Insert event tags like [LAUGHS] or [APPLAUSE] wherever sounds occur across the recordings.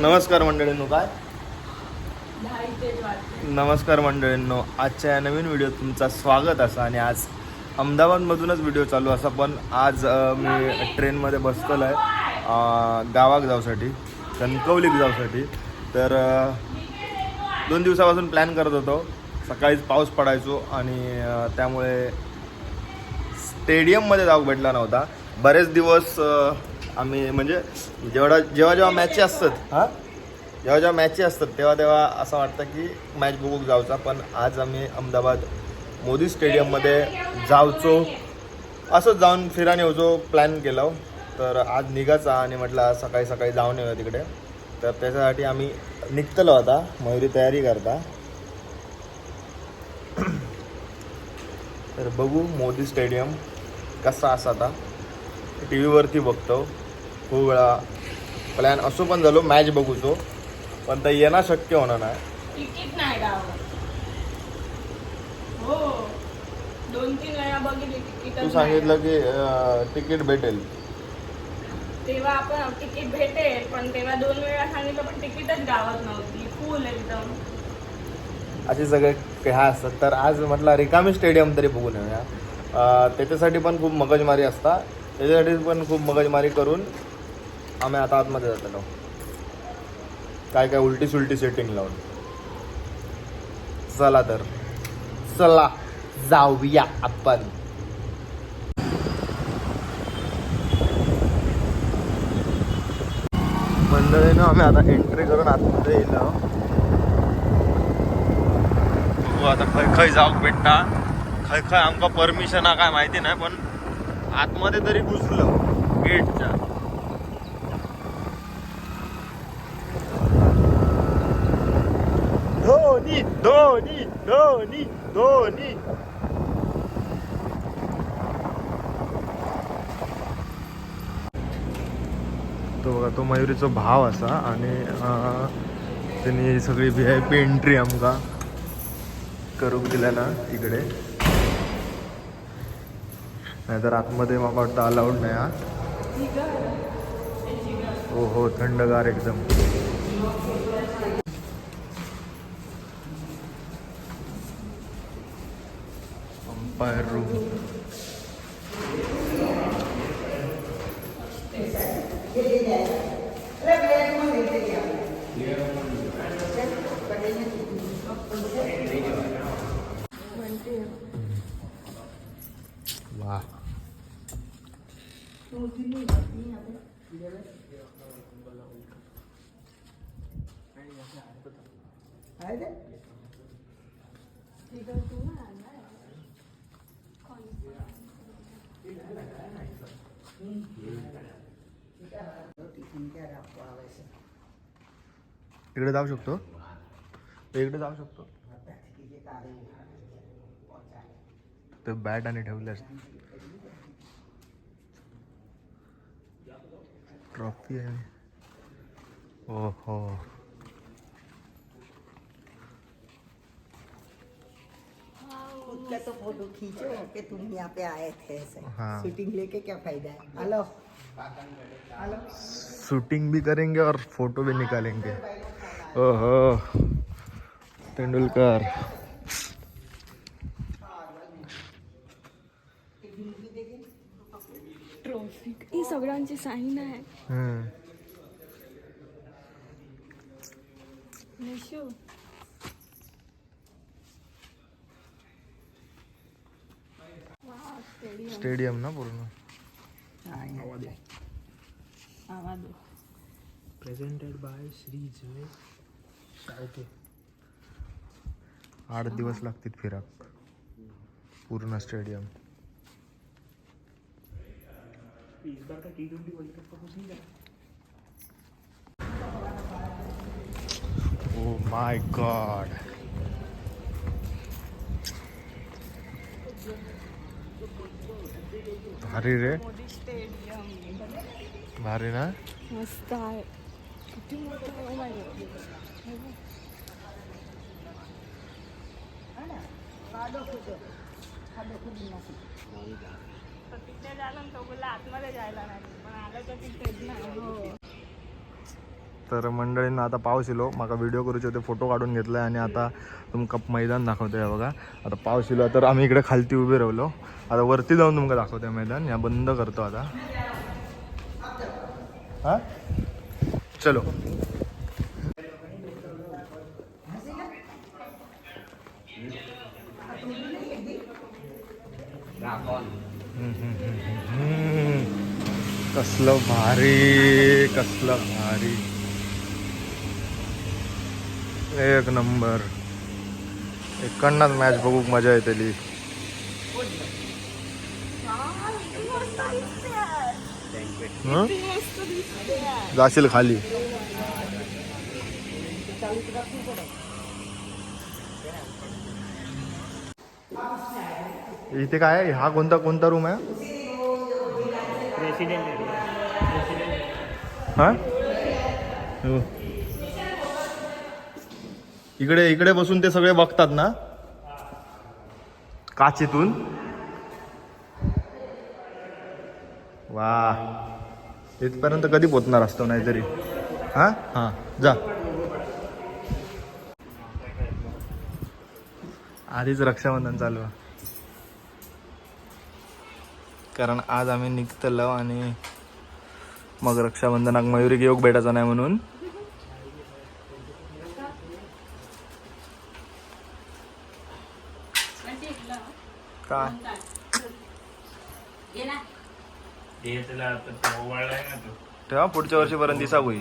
नमस्कार मंडळींनो काय? नमस्कार मंडळींनो आजच्या या नवीन व्हिडिओ तुमचा स्वागत असा आणि आज अहमदाबादमधूनच व्हिडिओ चालू असा पण आज मी ट्रेनमध्ये बसलेलो आहे गावाक जाऊसाठी कणकवलीक जाऊसाठी. तर दोन दिवसापासून प्लॅन करत होतो. सकाळीच पाऊस पडायचो आणि त्यामुळे स्टेडियममध्ये जाऊ भेटला नव्हता. बरेच दिवस आम्ही म्हणजे जेवढा जेव्हा जेव्हा मॅची असतात हां? जेव्हा जेव्हा मॅची असतात तेव्हा तेव्हा असं वाटतं की मॅच बघूक जाऊचा. पण आज आम्ही अहमदाबाद मोदी स्टेडियममध्ये जाऊचो. असंच जाऊन फिराने येऊचो प्लॅन केला तर आज निघायचा आणि म्हटलं आज सकाळी सकाळी जाऊन येऊया तिकडे. तर त्याच्यासाठी आम्ही निघतलो आता. मयुरी तयारी करता. तर बघू मोदी स्टेडियम कसा असा आता. टी व्हीवरती बघतो. खूप वेळा प्लॅन असो पण झालो मॅच बघूचो. पण ते येणं शक्य होणार नाही. तिकीट नाही गावात हो. दोन तीन वेळा बघितली तिकीट तू सांगितलं की अं, तिकीट भेटेल. तेव्हा आपण तिकीट भेटेल पण तेव्हा दोन वेळा सांगितलं पण तिकीटच गावात नव्हती. फुल एकदम. असे सगळे ह्या असतात. तर आज म्हटलं रिकामी स्टेडियम तरी बघून येऊया. अं, त्याच्यासाठी पण खूप मगजमारी असता. त्याच्यासाठी पण खूप मगजमारी करून आम्ही आता आतमध्ये जातलो. काय काय उलटी सुलटी सेटिंग लावून. चला तर. चला जाऊया आपण. मंडळीनं आम्ही आता एंट्री करून आतमध्ये येलो. बघू आता खय खय जाऊक भेटता खय खय आमका परमिशन हा काय माहिती नाही पण आतमध्ये तरी घुसलो. गेटच्या. धोनी धोनी धोनी धोनी तो बघा तो मयुरीचो भाव असा आणि त्यांनी सगळी व्ही आय पी एंट्री आमका करूक दिल्या ना इकडे. नाहीतर आतमध्ये मला वाटतं अलाउड नाही हा. हो हो थंडगार एकदम. अंपायर रूम इकडे जाऊ शकतो? इकडे जाऊ शकतो. ते बॅट आणि ठेवले ट्रॉफी आहे. हो हो खुद का तो फ़ोटो खींचो कि तुम यहाँ पे आए थे ऐसे. हाँ। शूटिंग लेके क्या फ़ायदा है? हेलो. शूटिंग भी करेंगे और फोटो भी निकालेंगे। ओहो तेंदुलकर ट्रॉफी ही सगळ्यांची साईन आहे. स्टेडियम ना पूर्ण? आवाज. दो। प्रेझेंटेड बाय श्री जय शाळके आठ दिवस लागतील फिराक. पूर्ण स्टेडियम. इस बार का टी ट्वेंटी वर्ल्ड कप का कुछ नहीं करा ओ माय गॉड भारी रे. भारी ना? मस्त आहे. किती मोठं आहे तिथे झालं तो बोलला आतमध्ये जायला नाही पण आलं तर तिथेच नाही तर मंडळींना आता पाऊस येलो. माका व्हिडिओ करूचे होते फोटो काढून घेतलाय आणि आता तुमका मैदान दाखवतोय बघा. आता पाऊस येलो तर आम्ही इकडे खालती उभे राहिलो. आता वरती जाऊन तुमका दाखवतोय मैदान. या बंद करतो आता. हा? चलो. कसलं भारी कसलं भारी. एक नंबर. एकांनाच मॅच बघूक मजा येतली. हं? जाशील खाली. इथे काय आहे? हा कोणता कोणता रूम आहे? हा? हो. इकडे इकडे बसून ते सगळे बघतात ना? काचेतून? वा. इथपर्यंत कधी पोचणार असतो नाहीतरी? हा? हा. जा. आधीच रक्षाबंधन चालू आहे. कारण आज आम्ही निघतलो आणि मग रक्षाबंधनाक मयुरी योग भेटायचा नाही म्हणून काय हे त्याला आता तो ओवाळलाय तेव्हा पुढच्या वर्षीपर्यंत दिसा होई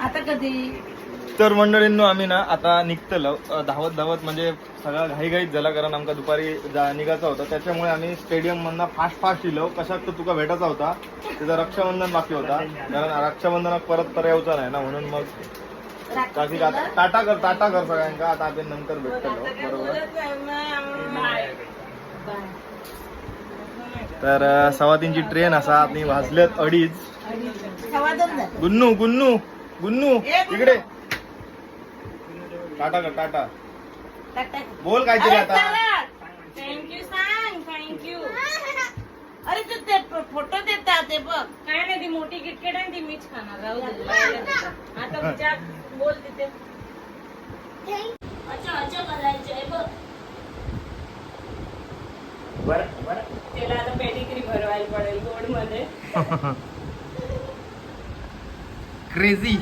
आता कधी? तर मंडळींनो आम्ही ना आता निघतलो. धावत धावत म्हणजे सगळा घाईघाईत झाला कारण आमका दुपारी जा निघायचा होता. त्याच्यामुळे आम्ही स्टेडियम मधनं फास्ट फास्ट इलो कशात तर तुका भेटायचा होता. त्याचा रक्षाबंधन बाकी होता. कारण रक्षाबंधनाक परत तर यायचा नाही ना म्हणून मग टाटा कर टाटा कर सगळ्यांका. आता आपण नंतर भेटतलो. बरोबर? तर सव्वा तीनची ट्रेन असा आणि वाजलेत अडीच. गुन्नू गुन्नू गुन्नू इकडे. टाटा कर टाटा. बोल काहीतरी आता. थँक्यू सांग थँक्यू अरे तू ते फोटो देता ते बघ. काय नाही ती मोठी किटकेट आहे ती मीच खाणार राहू. आता विचार बोल तिथे अच्छा अच्छा करायचंय बघ बरं. त्याला आता पेडिग्री भरवायला पडेल गोडमध्ये क्रेझी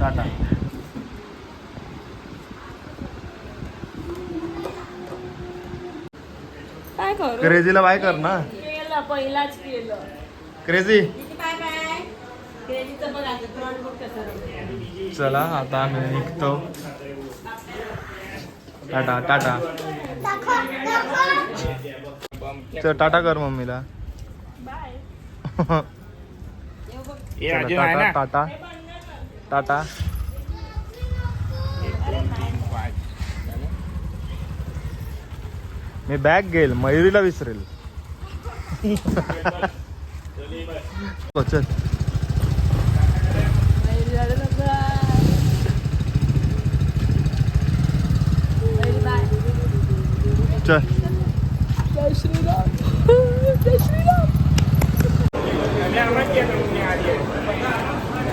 टाटा काय करू? क्रेझीला बाय कर ना. केलं पहिलाच केलं. क्रेझी बघ आता कसं. चला आता आम्ही निघतो. टाटा टाटा. चल टाटा कर मम्मीला. Tata tata. टाटा. मी बॅग घेईल मयुरीला विसरेल. [LAUGHS] चल. तुम्ही आधी आहे.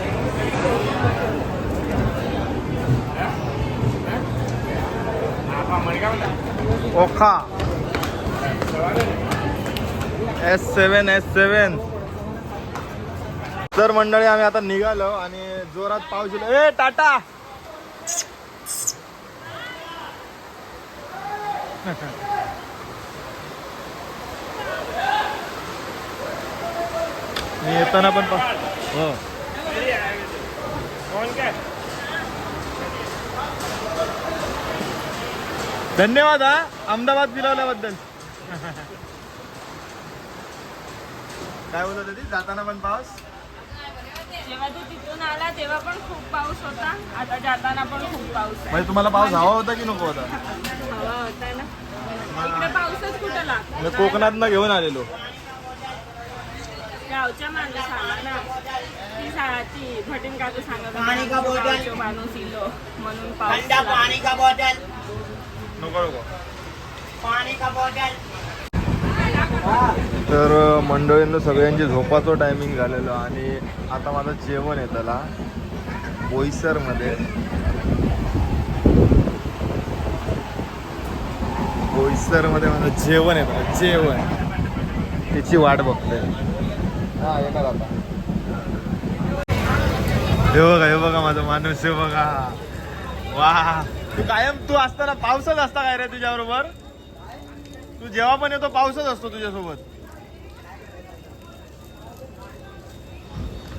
आपा मडगावला Okha S seven S seven तर मंडळी आम्ही आता निघालो आणि जोरात पाऊस ए टाटा! [LAUGHS] मी येताना पण हो. धन्यवाद हा. अहमदाबाद फिरवल्याबद्दल. काय बोलत होती? जाताना पण पाऊस? जेव्हा तू तिथून आला तेव्हा पण खूप पाऊस होता. आता जाताना पण खूप पाऊस आहे. म्हणजे तुम्हाला पाऊस हवा होता की नको होता? हवा होता ना. इकडे पाऊसच कुठं लागतो कोकणात घेऊन आलेलो. गावच्या माणूस आला ना. ती ती भटीन काकू सांगत पाणी का बॉटल? माणूस इलो म्हणून पाऊस ठंडा लागला. पानी का बोतल नको नको. पानी का बोतल तर मंडळींना सगळ्यांची झोपाचं टायमिंग झालेलं आणि आता माझं जेवण येतला बोईसरमध्ये. बोईसरमध्ये माझं जेवण येतं जेवण. त्याची वाट बघतोय. हा येणार आता. हे बघा हे बघा माझा माणूस हे बघा. वा. तू कायम तू असताना पावसात असता काय रे तुझ्याबरोबर? तू जेव्हा पण येतो पावसच असतो तुझ्यासोबत.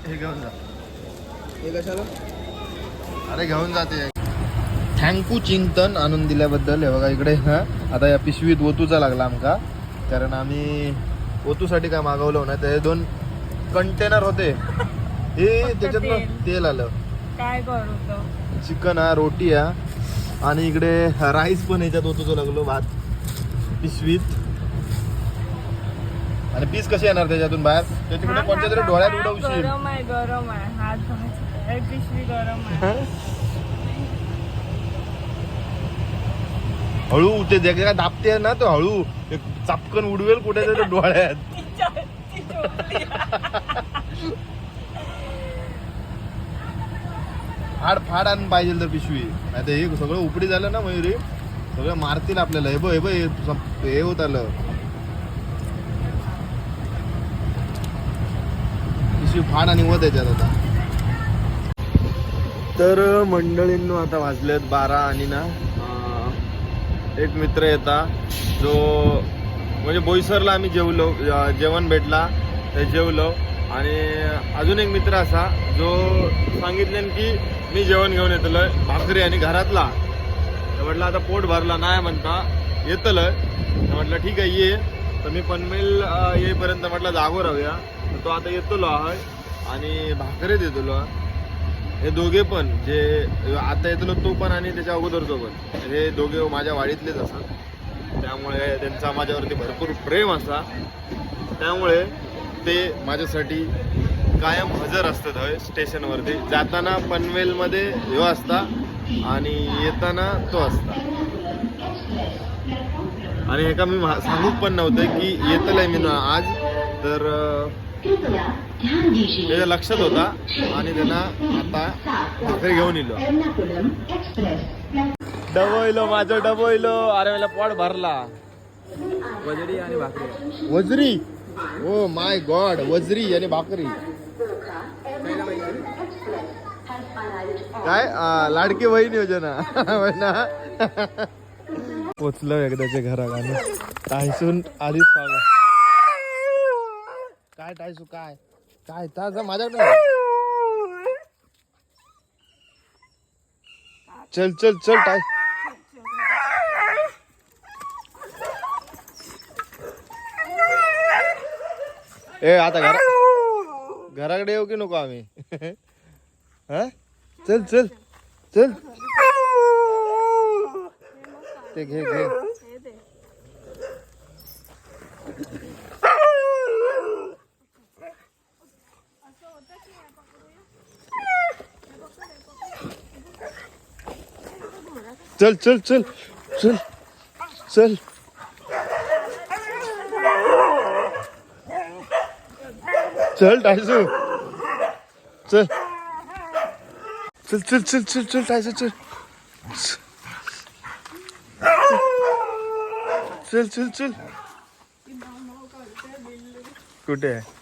हे घेऊन जा. हे कशाला? अरे घेऊन जाते थँकू चिंतन आणून दिल्याबद्दल. हे बघा इकडे हा. आता या पिशवीत ओतूचा लागला आमका. कारण आम्ही ओतूसाठी काय मागवलं ना ते दोन कंटेनर होते. हे [LAUGHS] त्याच्यात तेल. आलं. काय करू तो? चिकन हा रोटी हा. आणि इकडे राईस पण ह्याच्यात ओतूचं लागलो भात. पिशवीत आणि पीस कसे येणार त्याच्यातून बाहेर? ते तिकडे कोणत्या तरी डोळ्यात उडवशील. गरम आहे गरम आहे. हात पिशवी गरम आहे. हळू ते जे काय दाबते ना तो हळू. ते चापकन उडवेल कुठे तरी [LAUGHS] डोळ्यात [LAUGHS] फाड फाड आण पाहिजे तर पिशवी. नाही तर हे सगळं उपडी झालं ना मयुरी सगळं मारतील आपल्याला. हे बघ हे बघ हे हे होत आलं. पिशवी फाड आणि व त्याच्यात आता. तर मंडळींनो आता वाजलेत बारा आणि ना एक मित्र येता जो म्हणजे बोईसरला आम्ही जेवलो जेवण भेटला. ते जेवलो. आणि अजून एक मित्र असा जो सांगितले की मी जेवण घेऊन येतलोय भाकरी आणि घरातला. तर म्हटलं आता पोट भरला नाही म्हणता येतलं तर म्हटलं ठीक आहे ये. तर मी पनवेल येईपर्यंत म्हटलं जागो राहूया. तर तो आता येतलो आहे आणि भाकरी देतलो. हे दोघे पण जे आता येतलो तो पण आणि त्याच्या अगोदरचो पण. हे दोघे माझ्या वाडीतलेच असतात. त्यामुळे त्यांचा माझ्यावरती भरपूर प्रेम असा. त्यामुळे ते माझ्यासाठी कायम हजर असतात हवे स्टेशनवरती. जाताना पनवेलमध्ये ह्यो असता आणि येताना तो असता. आणि हे का मी मा- पण नव्हतं की येतलंय मी ना आज तर त्याच्या लक्षात होता आणि त्यांना आता भाकरी घेऊन इलो डबोइलो माझं डबोइलो अरे मला पोट भरला. वजरी आणि भाकरी. वजरी? ओ माय गॉड वजरी आणि भाकरी. काय? लाडकी बहीण योजना. ना पोचलो एकदाच्या घरात आणि टायसून आधीच पाव. काय टायसू काय? काय? तास माझ्याकडे चल चल चल टाय ए आता घरा। घराकडे येऊ की नको आम्ही? [LAUGHS] हा? चल चल चल. ते घे घे. चल चल चल चल चल. चल टायसू चल. चल चल चल चल चल टायसू चल. चल चल चल. कुठे आहे?